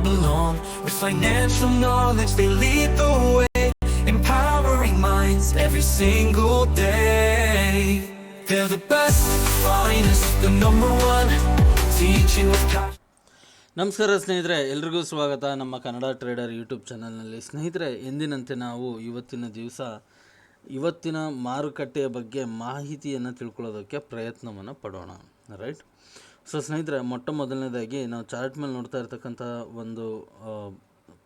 belong. With financial knowledge, they lead the way, empowering minds every single day. They're the best, finest, the number one, teaching with ನಮಸ್ಕಾರ ಸ್ನೇಹಿತರೆ ಎಲ್ರಿಗೂ ಸ್ವಾಗತ ನಮ್ಮ Kannada trader YouTube ಚಾನಲ್ನಲ್ಲಿ ಸ್ನೇಹಿತರೆ ಎಂದಿನಂತೆ ನಾವು ಇವತ್ತಿನ ದಿವಸ ಇವತ್ತಿನ ಮಾರುಕಟ್ಟೆಯ ಬಗ್ಗೆ ಮಾಹಿತಿಯನ್ನು ತಿಳ್ಕೊಳ್ಳೋದಕ್ಕೆ ಪ್ರಯತ್ನವನ್ನು ಪಡೋಣ ರೈಟ್ ಸೊ ಸ್ನೇಹಿತರೆ ಮೊಟ್ಟ ಮೊದಲನೇದಾಗಿ ನಾವು ಚಾರ್ಟ್ ಮೇಲೆ ನೋಡ್ತಾ ಇರ್ತಕ್ಕಂಥ ಒಂದು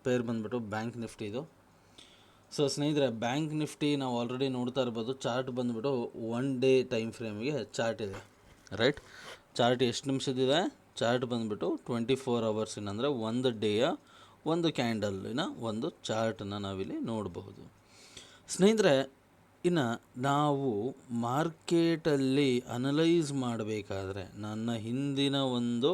ಪೇರ್ ಬಂದ್ಬಿಟ್ಟು ಬ್ಯಾಂಕ್ ನಿಫ್ಟಿ ಇದು. ಸೊ ಸ್ನೇಹಿತರೆ, ಬ್ಯಾಂಕ್ ನಿಫ್ಟಿ ನಾವು ಆಲ್ರೆಡಿ ನೋಡ್ತಾ ಇರ್ಬೋದು. ಚಾರ್ಟ್ ಬಂದ್ಬಿಟ್ಟು ಒನ್ ಡೇ ಟೈಮ್ ಫ್ರೇಮಿಗೆ ಚಾರ್ಟ್ ಇದೆ. ರೈಟ್ ಚಾರ್ಟ್ ಎಷ್ಟು ನಿಮಿಷದಿದೆ? ಚಾರ್ಟ್ ಬಂದುಬಿಟ್ಟು ಟ್ವೆಂಟಿ ಫೋರ್ ಅವರ್ಸಿನ ಅಂದರೆ ಒಂದು ಡೇಯ ಒಂದು ಕ್ಯಾಂಡಲ್ಲಿನ ಒಂದು ಚಾರ್ಟನ್ನು ನಾವಿಲ್ಲಿ ನೋಡಬಹುದು ಸ್ನೇಹಿತರೆ ಇನ್ನು ನಾವು ಮಾರ್ಕೆಟಲ್ಲಿ ಅನಲೈಸ್ ಮಾಡಬೇಕಾದ್ರೆ ನನ್ನ ಹಿಂದಿನ ಒಂದು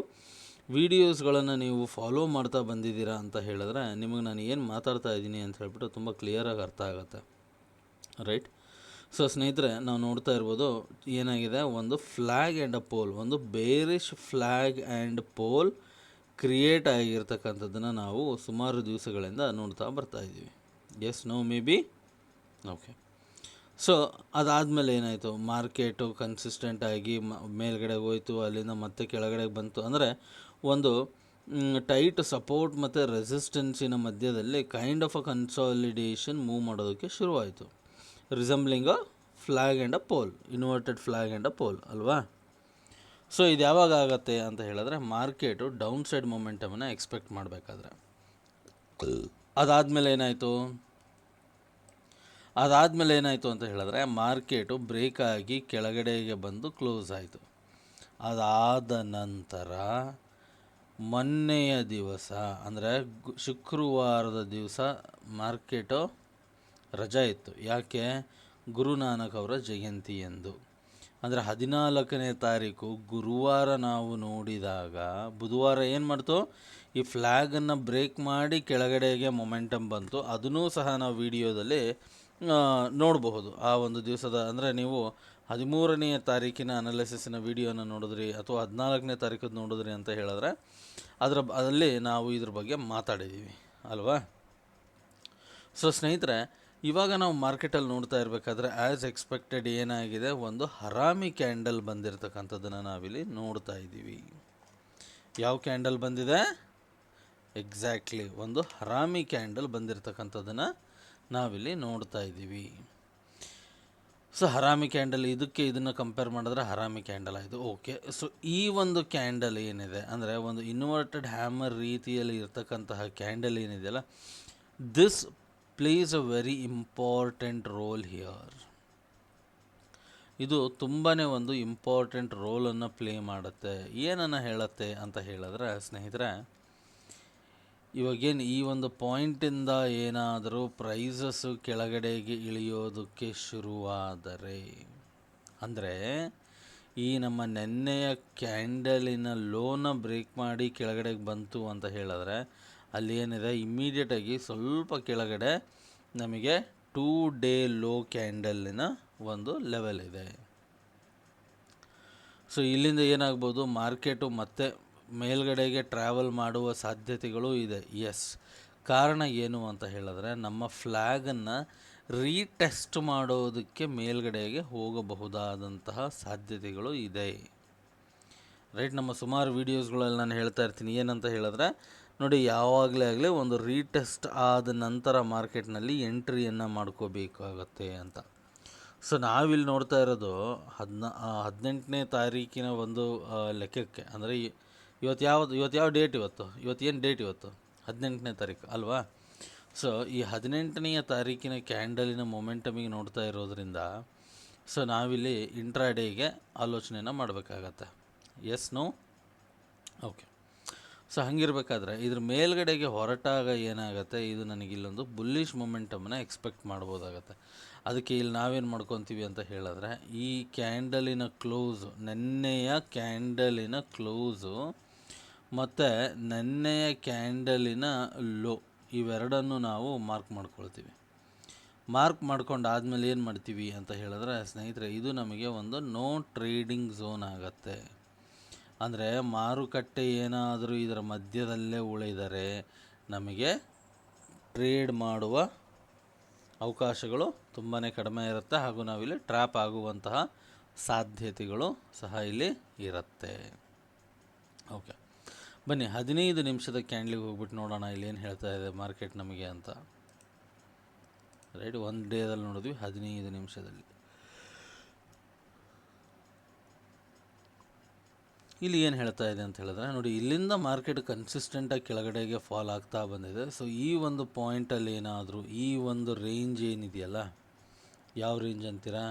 ವೀಡಿಯೋಸ್ಗಳನ್ನು ನೀವು ಫಾಲೋ ಮಾಡ್ತಾ ಬಂದಿದ್ದೀರಾ ಅಂತ ಹೇಳಿದ್ರೆ ನಿಮಗೆ ನಾನು ಏನು ಮಾತಾಡ್ತಾ ಇದ್ದೀನಿ ಅಂತ ಹೇಳ್ಬಿಟ್ಟು ತುಂಬ ಕ್ಲಿಯರಾಗಿ ಅರ್ಥ ಆಗುತ್ತೆ. ರೈಟ್? ಸೊ ಸ್ನೇಹಿತರೆ, ನಾವು ನೋಡ್ತಾ ಇರ್ಬೋದು ಏನಾಗಿದೆ? ಒಂದು ಫ್ಲ್ಯಾಗ್ ಆ್ಯಂಡ್ ಅ ಪೋಲ್, ಒಂದು bearish flag and pole create ಆಗಿರ್ತಕ್ಕಂಥದ್ದನ್ನು ನಾವು ಸುಮಾರು ದಿವಸಗಳಿಂದ ನೋಡ್ತಾ ಬರ್ತಾ ಇದ್ದೀವಿ. Yes no maybe okay so ಅದಾದಮೇಲೆ ಏನಾಯಿತು? ಮಾರ್ಕೆಟು ಕನ್ಸಿಸ್ಟೆಂಟಾಗಿ ಮೇಲ್ಗಡೆ ಹೋಯ್ತು, ಅಲ್ಲಿಂದ ಮತ್ತೆ ಕೆಳಗಡೆಗೆ ಬಂತು. ಅಂದರೆ, ಒಂದು ಟೈಟ್ ಸಪೋರ್ಟ್ ಮತ್ತು ರೆಸಿಸ್ಟೆನ್ಸಿನ ಮಧ್ಯದಲ್ಲಿ kind of a consolidation move ಮಾಡೋದಕ್ಕೆ ಶುರುವಾಯಿತು. Resembling a flag and a pole inverted flag and a pole ಅಲ್ವಾ? ಸೊ ಇದು ಯಾವಾಗ ಆಗುತ್ತೆ ಅಂತ ಹೇಳಿದ್ರೆ, ಮಾರ್ಕೆಟು ಡೌನ್ ಸೈಡ್ ಮೊಮೆಂಟಮನ್ನು ಎಕ್ಸ್ಪೆಕ್ಟ್ ಮಾಡಬೇಕಾದ್ರೆ. ಅದಾದಮೇಲೆ ಏನಾಯಿತು? ಅದಾದಮೇಲೆ ಏನಾಯಿತು ಅಂತ ಹೇಳಿದ್ರೆ, ಮಾರ್ಕೆಟು ಬ್ರೇಕ್ ಆಗಿ ಕೆಳಗಡೆಗೆ ಬಂದು ಕ್ಲೋಸ್ ಆಯಿತು. ಅದಾದ ನಂತರ ಮೊನ್ನೆಯ ದಿವಸ, ಅಂದರೆ ಶುಕ್ರವಾರದ ದಿವಸ ಮಾರ್ಕೆಟು ರಜಾ ಇತ್ತು. ಯಾಕೆ? ಗುರುನಾನಕ್ ಅವರ ಜಯಂತಿ ಎಂದು. ಅಂದರೆ ಹದಿನಾಲ್ಕನೇ ತಾರೀಕು ಗುರುವಾರ ನಾವು ನೋಡಿದಾಗ, ಬುಧವಾರ ಏನು ಮಾಡ್ತು? ಈ ಫ್ಲ್ಯಾಗನ್ನು ಬ್ರೇಕ್ ಮಾಡಿ ಕೆಳಗಡೆಗೆ ಮೊಮೆಂಟಮ್ ಬಂತು. ಅದನ್ನೂ ಸಹ ನಾವು ವಿಡಿಯೋದಲ್ಲಿ ನೋಡಬಹುದು. ಆ ಒಂದು ದಿವಸದ, ಅಂದರೆ ನೀವು ಹದಿಮೂರನೆಯ ತಾರೀಕಿನ ಅನಾಲಿಸಿಸಿನ ವಿಡಿಯೋನ ನೋಡಿದ್ರಿ ಅಥವಾ ಹದಿನಾಲ್ಕನೇ ತಾರೀಕದ್ದು ನೋಡಿದ್ರಿ ಅಂತ ಹೇಳಿದ್ರೆ ಅದರ ಅದರಲ್ಲಿ ನಾವು ಇದ್ರ ಬಗ್ಗೆ ಮಾತಾಡಿದ್ದೀವಿ ಅಲ್ವಾ? ಸೊ ಸ್ನೇಹಿತರೆ, ಇವಾಗ ನಾವು ಮಾರ್ಕೆಟಲ್ಲಿ ನೋಡ್ತಾ ಇರಬೇಕಾದ್ರೆ ಆ್ಯಸ್ ಎಕ್ಸ್ಪೆಕ್ಟೆಡ್ ಏನಾಗಿದೆ? ಒಂದು ಹರಾಮಿ ಕ್ಯಾಂಡಲ್ ಬಂದಿರತಕ್ಕಂಥದ್ದನ್ನು ನಾವಿಲ್ಲಿ ನೋಡ್ತಾ ಇದ್ದೀವಿ. ಯಾವ ಕ್ಯಾಂಡಲ್ ಬಂದಿದೆ? ಎಕ್ಸಾಕ್ಟ್ಲಿ ಒಂದು ಹರಾಮಿ ಕ್ಯಾಂಡಲ್ ಬಂದಿರತಕ್ಕಂಥದ್ದನ್ನು ನಾವಿಲ್ಲಿ ನೋಡ್ತಾ ಇದ್ದೀವಿ. ಸೊ ಹರಾಮಿ ಕ್ಯಾಂಡಲ್ ಇದಕ್ಕೆ ಇದನ್ನು ಕಂಪೇರ್ ಮಾಡಿದ್ರೆ ಹರಾಮಿ ಕ್ಯಾಂಡಲ್ ಆಯಿತು. ಓಕೆ ಸೊ ಈ ಒಂದು ಕ್ಯಾಂಡಲ್ ಏನಿದೆ, ಅಂದರೆ ಒಂದು ಇನ್ವರ್ಟೆಡ್ ಹ್ಯಾಮರ್ ರೀತಿಯಲ್ಲಿ ಇರ್ತಕ್ಕಂತಹ ಕ್ಯಾಂಡಲ್ ಏನಿದೆಯಲ್ಲ this plays a very important role here ಇದು ತುಂಬಾ ಒಂದು ಇಂಪಾರ್ಟೆಂಟ್ ರೋಲನ್ನು ಪ್ಲೇ ಮಾಡುತ್ತೆ. ಏನನ್ನು ಹೇಳುತ್ತೆ ಅಂತ ಹೇಳಿದ್ರೆ, ಸ್ನೇಹಿತರೆ ಇವಾಗೇನು ಈ ಒಂದು ಪಾಯಿಂಟಿಂದ ಏನಾದರೂ ಪ್ರೈಸಸ್ಸು ಕೆಳಗಡೆಗೆ ಇಳಿಯೋದಕ್ಕೆ ಶುರುವಾದರೆ, ಅಂದರೆ ಈ ನಮ್ಮ ನೆನ್ನೆಯ ಕ್ಯಾಂಡಲಿನ ಲೋನ ಬ್ರೇಕ್ ಮಾಡಿ ಕೆಳಗಡೆಗೆ ಬಂತು ಅಂತ ಹೇಳಿದ್ರೆ ಅಲ್ಲಿ ಏನಿದೆ? ಇಮ್ಮಿಡಿಯೇಟಾಗಿ ಸ್ವಲ್ಪ ಕೆಳಗಡೆ ನಮಗೆ ಟೂ ಡೇ ಲೋ ಕ್ಯಾಂಡಲಿನ ಒಂದು ಲೆವೆಲ್ ಇದೆ. ಸೊ ಇಲ್ಲಿಂದ ಏನಾಗ್ಬೋದು? ಮಾರ್ಕೆಟು ಮತ್ತೆ ಮೇಲ್ಗಡೆಗೆ ಟ್ರಾವೆಲ್ ಮಾಡುವ ಸಾಧ್ಯತೆಗಳು ಇದೆ. ಎಸ್ ಕಾರಣ ಏನು ಅಂತ ಹೇಳಿದ್ರೆ, ನಮ್ಮ ಫ್ಲ್ಯಾಗನ್ನು ರೀಟೆಸ್ಟ್ ಮಾಡೋದಕ್ಕೆ ಮೇಲ್ಗಡೆಗೆ ಹೋಗಬಹುದಾದಂತಹ ಸಾಧ್ಯತೆಗಳು ಇದೆ. ರೈಟ್ ನಮ್ಮ ಸುಮಾರು ವೀಡಿಯೋಸ್ಗಳಲ್ಲಿ ನಾನು ಹೇಳ್ತಾ ಇರ್ತೀನಿ. ಏನಂತ ಹೇಳಿದ್ರೆ, ನೋಡಿ, ಯಾವಾಗಲೇ ಆಗಲಿ ಒಂದು ರೀಟೆಸ್ಟ್ ಆದ ನಂತರ ಮಾರ್ಕೆಟ್ನಲ್ಲಿ ಎಂಟ್ರಿಯನ್ನು ಮಾಡ್ಕೋಬೇಕಾಗತ್ತೆ ಅಂತ. ಸೊ ನಾವಿಲ್ಲಿ ನೋಡ್ತಾ ಇರೋದು ಹದಿನ ಹದಿನೆಂಟನೇ ತಾರೀಕಿನ ಒಂದು ಲೆಕ್ಕಕ್ಕೆ, ಅಂದರೆ ಇವತ್ತು ಯಾವ್ದು ಇವತ್ತು ಯಾವ ಡೇಟ್ ಇವತ್ತು? ಇವತ್ತು ಏನು ಡೇಟ್ ಇವತ್ತು? ಹದಿನೆಂಟನೇ ತಾರೀಕು, ಅಲ್ವಾ? ಸೊ ಈ ಹದಿನೆಂಟನೆಯ ತಾರೀಕಿನ ಕ್ಯಾಂಡಲಿನ ಮೊಮೆಂಟಮಿಗೆ ನೋಡ್ತಾ ಇರೋದ್ರಿಂದ ಸೊ ನಾವಿಲ್ಲಿ ಇಂಟ್ರಾಡೇಗೆ ಆಲೋಚನೆಯನ್ನು ಮಾಡಬೇಕಾಗತ್ತೆ. ಎಸ್ ನೋ ಓಕೆ ಸೊ ಹಂಗಿರ್ಬೇಕಾದ್ರೆ ಇದ್ರ ಮೇಲ್ಗಡೆಗೆ ಹೊರಟಾಗ ಏನಾಗುತ್ತೆ? ಇದು ನನಗೆ ಇಲ್ಲೊಂದು ಬುಲ್ಲಿಶ್ ಮೊಮೆಂಟಮ್ನ ಎಕ್ಸ್ಪೆಕ್ಟ್ ಮಾಡ್ಬೋದಾಗತ್ತೆ. ಅದಕ್ಕೆ ಇಲ್ಲಿ ನಾವೇನು ಮಾಡ್ಕೊತೀವಿ ಅಂತ ಹೇಳಿದ್ರೆ, ಈ ಕ್ಯಾಂಡಲಿನ ಕ್ಲೋಸು ನೆನ್ನೆಯ ಕ್ಯಾಂಡಲಿನ ಕ್ಲೋಸು ಮತ್ತು ನೆನ್ನೆಯ ಕ್ಯಾಂಡಲಿನ ಲೋ ಇವೆರಡನ್ನು ನಾವು ಮಾರ್ಕ್ ಮಾಡ್ಕೊಳ್ತೀವಿ. ಮಾರ್ಕ್ ಮಾಡ್ಕೊಂಡು ಆದಮೇಲೆ ಏನು ಮಾಡ್ತೀವಿ ಅಂತ ಹೇಳಿದ್ರೆ, ಸ್ನೇಹಿತರೆ, ಇದು ನಮಗೆ ಒಂದು ನೋ ಟ್ರೇಡಿಂಗ್ ಝೋನ್ ಆಗುತ್ತೆ. ಅಂದರೆ ಮಾರುಕಟ್ಟೆ ಏನಾದರೂ ಇದರ ಮಧ್ಯದಲ್ಲೇ ಉಳಿದರೆ ನಮಗೆ ಟ್ರೇಡ್ ಮಾಡುವ ಅವಕಾಶಗಳು ತುಂಬಾ ಕಡಿಮೆ ಇರುತ್ತೆ ಹಾಗೂ ನಾವಿಲ್ಲಿ ಟ್ರ್ಯಾಪ್ ಆಗುವಂತಹ ಸಾಧ್ಯತೆಗಳು ಸಹ ಇಲ್ಲಿ ಇರುತ್ತೆ. ಓಕೆ. ಬನ್ನಿ, ಹದಿನೈದು ನಿಮಿಷದ ಕ್ಯಾಂಡ್ಲಿಗೆ ಹೋಗ್ಬಿಟ್ಟು ನೋಡೋಣ ಇಲ್ಲಿ ಏನು ಹೇಳ್ತಾ ಇದೆ ಮಾರ್ಕೆಟ್ ನಮಗೆ ಅಂತ. ರೈಟ್, ಒಂದು ಡೇದಲ್ಲಿ ನೋಡಿದ್ವಿ, ಹದಿನೈದು ನಿಮಿಷದಲ್ಲಿ. ಇಲ್ಲಿ ಏನು ಹೇಳ್ತಾ ಇದೆ ಅಂತ ಹೇಳಿದ್ರೆ, ನೋಡಿ, ಇಲ್ಲಿಂದ ಮಾರ್ಕೆಟ್ ಕನ್ಸಿಸ್ಟೆಂಟಾಗಿ ಕೆಳಗಡೆಗೆ ಫಾಲ್ ಆಗ್ತಾ ಬಂದಿದೆ. ಸೊ ಈ ಒಂದು ಪಾಯಿಂಟಲ್ಲಿ ಏನಾದರೂ, ಈ ಒಂದು ರೇಂಜ್ ಏನಿದೆಯಲ್ಲ, ಯಾವ ರೇಂಜ್ ಅಂತೀರಾ?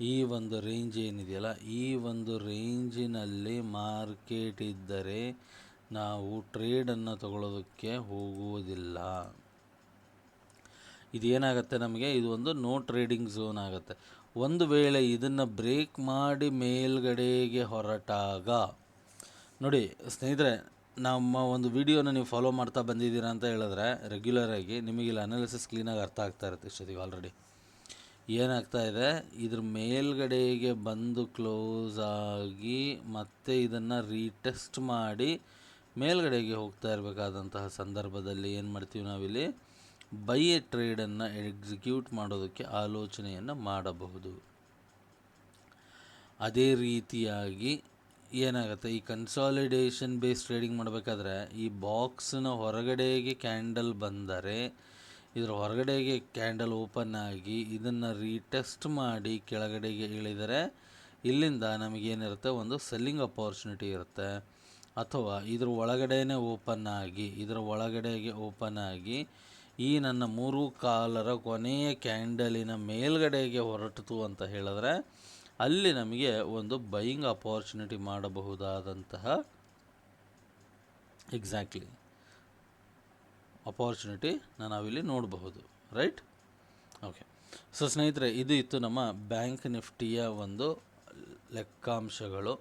ಈ ಒಂದು ರೇಂಜ್ ಏನಿದೆಯಲ್ಲ, ಈ ಒಂದು ರೇಂಜಿನಲ್ಲಿ ಮಾರ್ಕೆಟ್ ಇದ್ದರೆ ನಾವು ಟ್ರೇಡನ್ನು ತಗೊಳ್ಳೋದಕ್ಕೆ ಹೋಗುವುದಿಲ್ಲ. ಇದೇನಾಗುತ್ತೆ ನಮಗೆ? ಇದು ಒಂದು ನೋ ಟ್ರೇಡಿಂಗ್ ಝೋನ್ ಆಗುತ್ತೆ. ಒಂದು ವೇಳೆ ಇದನ್ನು ಬ್ರೇಕ್ ಮಾಡಿ ಮೇಲ್ಗಡೆಗೆ ಹೊರಟಾಗ, ನೋಡಿ ಸ್ನೇಹಿತರೆ, ನಮ್ಮ ಒಂದು ವಿಡಿಯೋನ ನೀವು ಫಾಲೋ ಮಾಡ್ತಾ ಬಂದಿದ್ದೀರಾ ಅಂತ ಹೇಳಿದ್ರೆ ರೆಗ್ಯುಲರಾಗಿ ನಿಮಗಿಲ್ಲ ಅನಾಲಿಸಿಸ್ ಕ್ಲೀನಾಗಿ ಅರ್ಥ ಆಗ್ತಾ ಇರುತ್ತೆ ಇಷ್ಟೊತ್ತಿಗೆ ಆಲ್ರೆಡಿ ಏನಾಗ್ತಾ ಇದೆ? ಇದ್ರ ಮೇಲ್ಗಡೆಗೆ ಬಂದು ಕ್ಲೋಸ್ ಆಗಿ ಮತ್ತೆ ಇದನ್ನು ರೀಟೆಸ್ಟ್ ಮಾಡಿ ಮೇಲ್ಗಡೆಗೆ ಹೋಗ್ತಾ ಇರಬೇಕಾದಂತಹ ಸಂದರ್ಭದಲ್ಲಿ ಏನು ಮಾಡ್ತೀವಿ ನಾವಿಲ್ಲಿ? ಬೈ ಎ ಟ್ರೇಡನ್ನು ಎಕ್ಸಿಕ್ಯೂಟ್ ಮಾಡೋದಕ್ಕೆ ಆಲೋಚನೆಯನ್ನು ಮಾಡಬಹುದು. ಅದೇ ರೀತಿಯಾಗಿ ಏನಾಗುತ್ತೆ? ಈ ಕನ್ಸಾಲಿಡೇಷನ್ ಬೇಸ್ ಟ್ರೇಡಿಂಗ್ ಮಾಡಬೇಕಾದ್ರೆ ಈ ಬಾಕ್ಸ್ನ ಹೊರಗಡೆಗೆ ಕ್ಯಾಂಡಲ್ ಬಂದರೆ ಇದರ ಹೊರಗಡೆಗೆ ಕ್ಯಾಂಡಲ್ ಓಪನ್ ಆಗಿ ಇದನ್ನು ರೀಟೆಸ್ಟ್ ಮಾಡಿ ಕೆಳಗಡೆಗೆ ಇಳಿದರೆ ಇಲ್ಲಿಂದ ನಮಗೇನಿರುತ್ತೆ? ಒಂದು ಸೆಲ್ಲಿಂಗ್ ಅಪಾರ್ಚುನಿಟಿ ಇರುತ್ತೆ. ಅಥವಾ ಇದ್ರ ಒಳಗಡೆನೇ ಓಪನ್ ಆಗಿ, ಇದರ ಒಳಗಡೆಗೆ ಓಪನ್ ಆಗಿ ಈ ನನ್ನ ಮೂರು ಕಾಲರ ಕೊನೆಯ ಕ್ಯಾಂಡಲಿನ ಮೇಲ್ಗಡೆಗೆ ಹೊರಟಿತು ಅಂತ ಹೇಳಿದ್ರೆ ಅಲ್ಲಿ ನಮಗೆ ಒಂದು ಬೈಯಿಂಗ್ ಅಪಾರ್ಚುನಿಟಿ ಮಾಡಬಹುದಾದಂತಹ ಎಕ್ಸಾಕ್ಟ್ಲಿ ಅಪಾರ್ಚುನಿಟಿ ನಾವಿಲ್ಲಿ ನೋಡಬಹುದು ರೈಟ್ ಓಕೆ ಸೊ ಸ್ನೇಹಿತರೆ, ಇದು ಇತ್ತು ನಮ್ಮ ಬ್ಯಾಂಕ್ ನಿಫ್ಟಿಯ ಒಂದು ಲೆಕ್ಕಾಂಶಗಳು.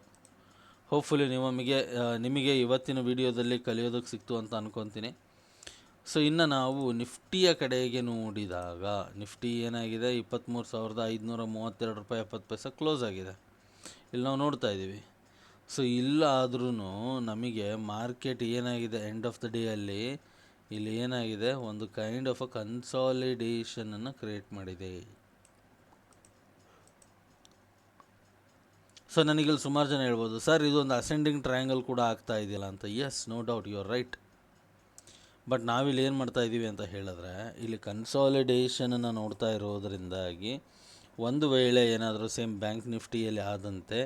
ಹೋಪ್ಫುಲಿ ನಿಮಗೆ ನಿಮಗೆ ಇವತ್ತಿನ ವಿಡಿಯೋದಲ್ಲಿ ಕಲಿಯೋದಕ್ಕೆ ಸಿಕ್ತು ಅಂತ ಅನ್ಕೊತೀನಿ. ಸೊ ಇನ್ನು ನಾವು ನಿಫ್ಟಿಯ ಕಡೆಗೆ ನೋಡಿದಾಗ, ನಿಫ್ಟಿ ಏನಾಗಿದೆ? ಇಪ್ಪತ್ತ್ಮೂರು ಸಾವಿರದ ಐದುನೂರ ಮೂವತ್ತೆರಡು ರೂಪಾಯಿ ಎಪ್ಪತ್ತು ಪೈಸೆ ಕ್ಲೋಸ್ ಆಗಿದೆ. ಇಲ್ಲಿ ನಾವು ನೋಡ್ತಾ ಇದ್ದೀವಿ. ಸೊ ಇಲ್ಲಾದ್ರೂ ನಮಗೆ ಮಾರ್ಕೆಟ್ ಏನಾಗಿದೆ ಎಂಡ್ ಆಫ್ ದ ಡೇ ಅಲ್ಲಿ ಇಲ್ಲಿ ಏನಾಗಿದೆ? ಒಂದು ಕೈಂಡ್ ಆಫ್ ಅ ಕನ್ಸಾಲಿಡೇಷನನ್ನು ಕ್ರಿಯೇಟ್ ಮಾಡಿದೆ. ಸೊ ನನಗಿಲ್ಲಿ ಸುಮಾರು ಜನ ಹೇಳ್ಬೋದು, ಸರ್, ಇದು ಒಂದು ಅಸೆಂಡಿಂಗ್ ಟ್ರಯಾಂಗಲ್ ಕೂಡ ಆಗ್ತಾ ಇದೆಯಲ್ಲ ಅಂತ. Yes no doubt you are right but ನಾವಿಲ್ಲಿ ಏನು ಮಾಡ್ತಾ ಇದ್ದೀವಿ ಅಂತ ಹೇಳಿದ್ರೆ, ಇಲ್ಲಿ ಕನ್ಸಾಲಿಡೇಷನನ್ನು ನೋಡ್ತಾ ಇರೋದರಿಂದಾಗಿ ಒಂದು ವೇಳೆ ಏನಾದರೂ ಸೇಮ್ ಬ್ಯಾಂಕ್ ನಿಫ್ಟಿಯಲ್ಲಿ ಆದಂತೆ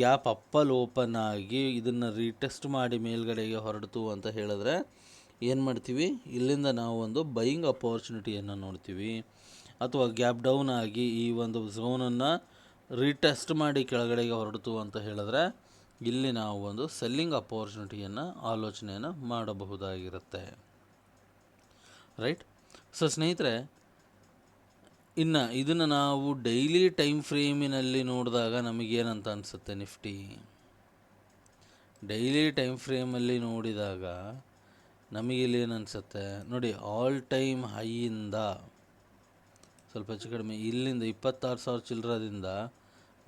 ಗ್ಯಾಪ್ ಅಪ್ಪಲ್ಲಿ ಓಪನ್ ಆಗಿ ಇದನ್ನು ರೀಟೆಸ್ಟ್ ಮಾಡಿ ಮೇಲ್ಗಡೆಗೆ ಹೊರಡ್ತು ಅಂತ ಹೇಳಿದ್ರೆ ಏನು ಮಾಡ್ತೀವಿ? ಇಲ್ಲಿಂದ ನಾವು ಒಂದು ಬೈಯಿಂಗ್ ಅಪಾರ್ಚುನಿಟಿಯನ್ನು ನೋಡ್ತೀವಿ. ಅಥವಾ ಗ್ಯಾಪ್ ಡೌನ್ ಆಗಿ ಈ ಒಂದು ಝೋನನ್ನು ರೀಟೆಸ್ಟ್ ಮಾಡಿ ಕೆಳಗಡೆಗೆ ಹೊರಡ್ತು ಅಂತ ಹೇಳಿದ್ರೆ ಇಲ್ಲಿ ನಾವು ಒಂದು ಸೆಲ್ಲಿಂಗ್ ಅಪಾರ್ಚುನಿಟಿಯನ್ನು ಆಲೋಚನೆಯನ್ನು ಮಾಡಬಹುದಾಗಿರುತ್ತೆ. ರೈಟ್ ಸೊ ಸ್ನೇಹಿತರೆ, ಇನ್ನು ಇದನ್ನು ನಾವು ಡೈಲಿ ಟೈಮ್ ಫ್ರೇಮಿನಲ್ಲಿ ನೋಡಿದಾಗ ನಮಗೇನಂತ ಅನಿಸುತ್ತೆ ನಿಫ್ಟಿ? ಡೈಲಿ ಟೈಮ್ ಫ್ರೇಮಲ್ಲಿ ನೋಡಿದಾಗ ನಮಗಿಲ್ಲಿ ಏನು ಅನಿಸುತ್ತೆ ನೋಡಿ ಆಲ್ ಟೈಮ್ ಹೈಯಿಂದ ಸ್ವಲ್ಪ ಹೆಚ್ಚು ಕಡಿಮೆ, ಇಲ್ಲಿಂದ ಇಪ್ಪತ್ತಾರು ಸಾವಿರ ಚಿಲ್ಲರದಿಂದ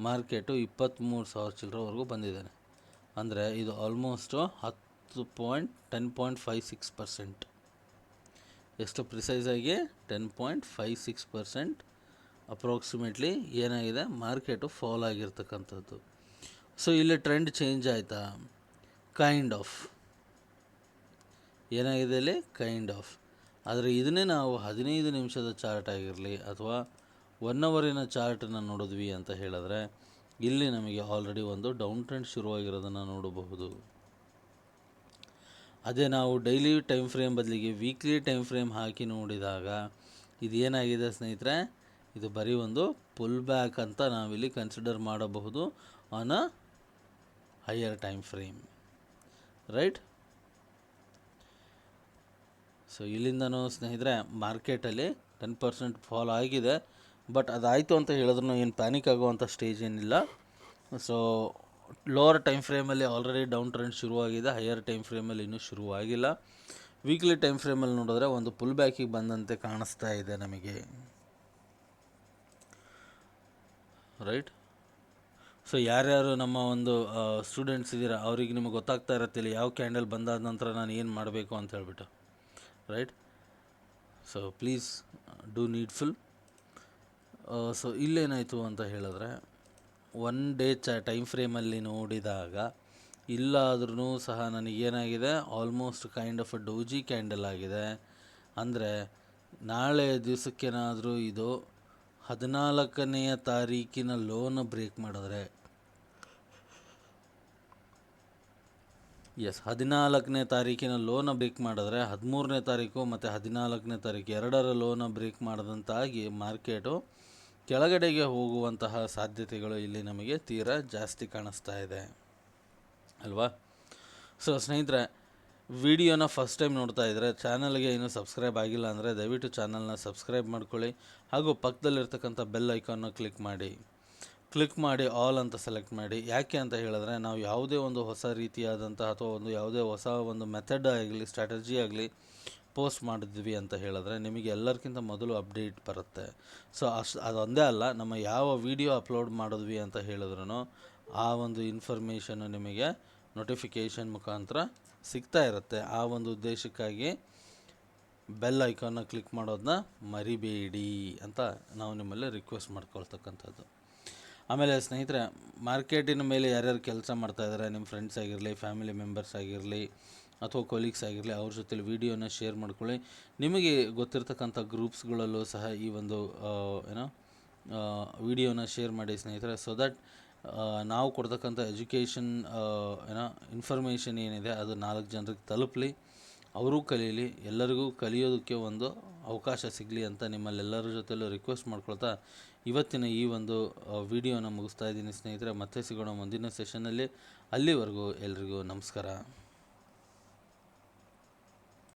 ಮಾರ್ಕೆಟು ಇಪ್ಪತ್ತ್ಮೂರು ಸಾವಿರ ಚಿಲ್ಲರವರೆಗೂ ಬಂದಿದ್ದಾನೆ. ಅಂದರೆ ಇದು ಆಲ್ಮೋಸ್ಟು ಹತ್ತು point ten point five six percent ಎಷ್ಟು ಪ್ರಿಸೈಸಾಗಿ ten point five six percent approximately ಏನಾಗಿದೆ? ಮಾರ್ಕೆಟು ಫಾಲ್ ಆಗಿರ್ತಕ್ಕಂಥದ್ದು. ಸೊ ಇಲ್ಲಿ ಟ್ರೆಂಡ್ ಚೇಂಜ್ ಆಯಿತಾ? ಕೈಂಡ್ ಆಫ್ ಏನಾಗಿದೆ ಇಲ್ಲಿ ಕೈಂಡ್ ಆಫ್ ಆದರೆ ಇದನ್ನೇ ನಾವು ಹದಿನೈದು ನಿಮಿಷದ ಚಾರ್ಟ್ ಆಗಿರಲಿ ಅಥವಾ ಒನ್ ಅವರಿನ ಚಾರ್ಟನ್ನು ನೋಡಿದ್ವಿ ಅಂತ ಹೇಳಿದ್ರೆ ಇಲ್ಲಿ ನಮಗೆ ಆಲ್ರೆಡಿ ಒಂದು ಡೌನ್ ಟ್ರೆಂಡ್ ಶುರುವಾಗಿರೋದನ್ನು ನೋಡಬಹುದು. ಅದೇ ನಾವು ಡೈಲಿ ಟೈಮ್ ಫ್ರೇಮ್ ಬದಲಿಗೆ ವೀಕ್ಲಿ ಟೈಮ್ ಫ್ರೇಮ್ ಹಾಕಿ ನೋಡಿದಾಗ ಇದು ಏನಾಗಿದೆ ಸ್ನೇಹಿತರೆ? ಇದು ಬರೀ ಒಂದು ಪುಲ್ ಬ್ಯಾಕ್ ಅಂತ ನಾವಿಲ್ಲಿ ಕನ್ಸಿಡರ್ ಮಾಡಬಹುದು on a higher time frame right so ಇಲ್ಲಿಂದನೂ ಸ್ನೇಹಿತರೆ, ಮಾರ್ಕೆಟಲ್ಲಿ ಟೆನ್ ಪರ್ಸೆಂಟ್ ಫಾಲ್ ಆಗಿದೆ. ಬಟ್ ಅದಾಯಿತು ಅಂತ ಹೇಳಿದ್ರು ಏನು ಪ್ಯಾನಿಕ್ ಆಗುವಂಥ ಸ್ಟೇಜ್ ಏನಿಲ್ಲ. ಸೊ ಲೋವರ್ ಟೈಮ್ ಫ್ರೇಮಲ್ಲಿ ಆಲ್ರೆಡಿ ಡೌನ್ ಟ್ರೆಂಡ್ ಶುರುವಾಗಿದೆ. ಹೈಯರ್ ಟೈಮ್ ಫ್ರೇಮಲ್ಲಿ ಇನ್ನೂ ಶುರುವಾಗಿಲ್ಲ. ವೀಕ್ಲಿ ಟೈಮ್ ಫ್ರೇಮಲ್ಲಿ ನೋಡಿದ್ರೆ ಒಂದು ಪುಲ್ ಬ್ಯಾಕಿಗೆ ಬಂದಂತೆ ಕಾಣಿಸ್ತಾ ಇದೆ ನಮಗೆ. ರೈಟ್ ಸೊ ಯಾರ್ಯಾರು ನಮ್ಮ ಒಂದು ಸ್ಟೂಡೆಂಟ್ಸ್ ಇದ್ದೀರಾ ಅವ್ರಿಗೆ ನಿಮಗೆ ಗೊತ್ತಾಗ್ತಾ ಇರತ್ತಿಲ್ಲ ಯಾವ ಕ್ಯಾಂಡಲ್ ಬಂದಾದ ನಂತರ ನಾನು ಏನು ಮಾಡಬೇಕು ಅಂತ ಹೇಳ್ಬಿಟ್ಟು. Right so please do needful so ಇಲ್ಲೇನಾಯಿತು ಅಂತ ಹೇಳಿದ್ರೆ ಒನ್ ಡೇ ಚ ಟೈಮ್ ಫ್ರೇಮಲ್ಲಿ ನೋಡಿದಾಗ ಇಲ್ಲಾದ್ರೂ ಸಹ ನನಗೇನಾಗಿದೆ almost kind of doji candle ಆಗಿದೆ. ಅಂದರೆ, ನಾಳೆ ದಿವಸಕ್ಕೇನಾದರೂ ಇದು ಹದಿನಾಲ್ಕನೆಯ ತಾರೀಕಿನ ಲೋನ್ ಬ್ರೇಕ್ ಮಾಡಿದ್ರೆ ಎಸ್ ಹದಿನಾಲ್ಕನೇ ತಾರೀಕಿನ ಲೋನ ಬ್ರೇಕ್ ಮಾಡಿದ್ರೆ ಹದಿಮೂರನೇ ತಾರೀಕು ಮತ್ತು ಹದಿನಾಲ್ಕನೇ ತಾರೀಕು ಎರಡರ ಲೋನ ಬ್ರೇಕ್ ಮಾಡಿದಂತಾಗಿ ಮಾರ್ಕೆಟು ಕೆಳಗಡೆಗೆ ಹೋಗುವಂತಹ ಸಾಧ್ಯತೆಗಳು ಇಲ್ಲಿ ನಮಗೆ ತೀರಾ ಜಾಸ್ತಿ ಕಾಣಿಸ್ತಾ ಇದೆ. ಅಲ್ವಾ? ಸೊ ಸ್ನೇಹಿತರೆ ವಿಡಿಯೋನ ಫಸ್ಟ್ ಟೈಮ್ ನೋಡ್ತಾ ಇದ್ದರೆ ಚಾನಲ್ಗೆ ಇನ್ನೂ ಸಬ್ಸ್ಕ್ರೈಬ್ ಆಗಿಲ್ಲ ಅಂದರೆ ದಯವಿಟ್ಟು ಚಾನಲ್ನ ಸಬ್ಸ್ಕ್ರೈಬ್ ಮಾಡ್ಕೊಳ್ಳಿ ಹಾಗೂ ಪಕ್ಕದಲ್ಲಿರ್ತಕ್ಕಂಥ ಬೆಲ್ ಐಕಾನ್ನ ಕ್ಲಿಕ್ ಮಾಡಿ. ಕ್ಲಿಕ್ ಮಾಡಿ ಆಲ್ ಅಂತ ಸೆಲೆಕ್ಟ್ ಮಾಡಿ. ಯಾಕೆ ಅಂತ ಹೇಳಿದ್ರೆ ನಾವು ಯಾವುದೇ ಒಂದು ಹೊಸ ರೀತಿಯಾದಂತಹ ಅಥವಾ ಒಂದು ಯಾವುದೇ ಹೊಸ ಒಂದು ಮೆಥಡ್ ಆಗಲಿ ಸ್ಟ್ರಾಟಜಿ ಆಗಲಿ ಪೋಸ್ಟ್ ಮಾಡಿದ್ವಿ ಅಂತ ಹೇಳಿದ್ರೆ ನಿಮಗೆ ಎಲ್ಲರಿಗಿಂತ ಮೊದಲು ಅಪ್ಡೇಟ್ ಬರುತ್ತೆ. ಸೊ ಅಷ್ಟು ಅದೊಂದೇ ಅಲ್ಲ, ನಮ್ಮ ಯಾವ ವಿಡಿಯೋ ಅಪ್ಲೋಡ್ ಮಾಡಿದ್ವಿ ಅಂತ ಹೇಳಿದ್ರೂ ಆ ಒಂದು ಇನ್ಫಾರ್ಮೇಷನ್ನು ನಿಮಗೆ ನೋಟಿಫಿಕೇಷನ್ ಮುಖಾಂತರ ಸಿಗ್ತಾ ಇರುತ್ತೆ. ಆ ಒಂದು ಉದ್ದೇಶಕ್ಕಾಗಿ ಬೆಲ್ ಐಕಾನ್ನ ಕ್ಲಿಕ್ ಮಾಡೋದನ್ನ ಮರಿಬೇಡಿ ಅಂತ ನಾವು ನಿಮ್ಮಲ್ಲಿ ರಿಕ್ವೆಸ್ಟ್ ಮಾಡ್ಕೊಳ್ತಕ್ಕಂಥದ್ದು. ಆಮೇಲೆ ಸ್ನೇಹಿತರೆ, ಮಾರ್ಕೆಟಿನ ಮೇಲೆ ಯಾರ್ಯಾರು ಕೆಲಸ ಮಾಡ್ತಾ ಇದ್ದಾರೆ ನಿಮ್ಮ ಫ್ರೆಂಡ್ಸ್ ಆಗಿರಲಿ ಫ್ಯಾಮಿಲಿ ಮೆಂಬರ್ಸ್ ಆಗಿರಲಿ, ಅಥವಾ ಕೊಲೀಗ್ಸ್ ಆಗಿರಲಿ, ಅವ್ರ ಜೊತೆಲಿ ವೀಡಿಯೋನ ಶೇರ್ ಮಾಡ್ಕೊಳ್ಳಿ. ನಿಮಗೆ ಗೊತ್ತಿರ್ತಕ್ಕಂಥ ಗ್ರೂಪ್ಸ್ಗಳಲ್ಲೂ ಸಹ ಈ ಒಂದು ಏನೋ ವಿಡಿಯೋನ ಶೇರ್ ಮಾಡಿ ಸ್ನೇಹಿತರೆ. ಸೊ ದಟ್ ನಾವು ಕೊಡ್ತಕ್ಕಂಥ ಎಜುಕೇಷನ್ ಏನೋ ಇನ್ಫಾರ್ಮೇಷನ್ ಏನಿದೆ, ಅದು ನಾಲ್ಕು ಜನರಿಗೆ ತಲುಪಲಿ, ಅವರೂ ಕಲೀಲಿ, ಎಲ್ಲರಿಗೂ ಕಲಿಯೋದಕ್ಕೆ ಒಂದು ಅವಕಾಶ ಸಿಗಲಿ ಅಂತ ನಿಮ್ಮಲ್ಲೆಲ್ಲರ ಜೊತೆಲೂ ರಿಕ್ವೆಸ್ಟ್ ಮಾಡ್ಕೊಳ್ತಾ ಇವತ್ತಿನ ಈ ಒಂದು ವಿಡಿಯೋನ ಮುಗಿಸ್ತಾ ಇದ್ದೀನಿ ಸ್ನೇಹಿತರೆ. ಮತ್ತೆ ಸಿಗೋಣ ಮುಂದಿನ ಸೆಷನಲ್ಲಿ ಅಲ್ಲಿವರೆಗೂ ಎಲ್ರಿಗೂ ನಮಸ್ಕಾರ.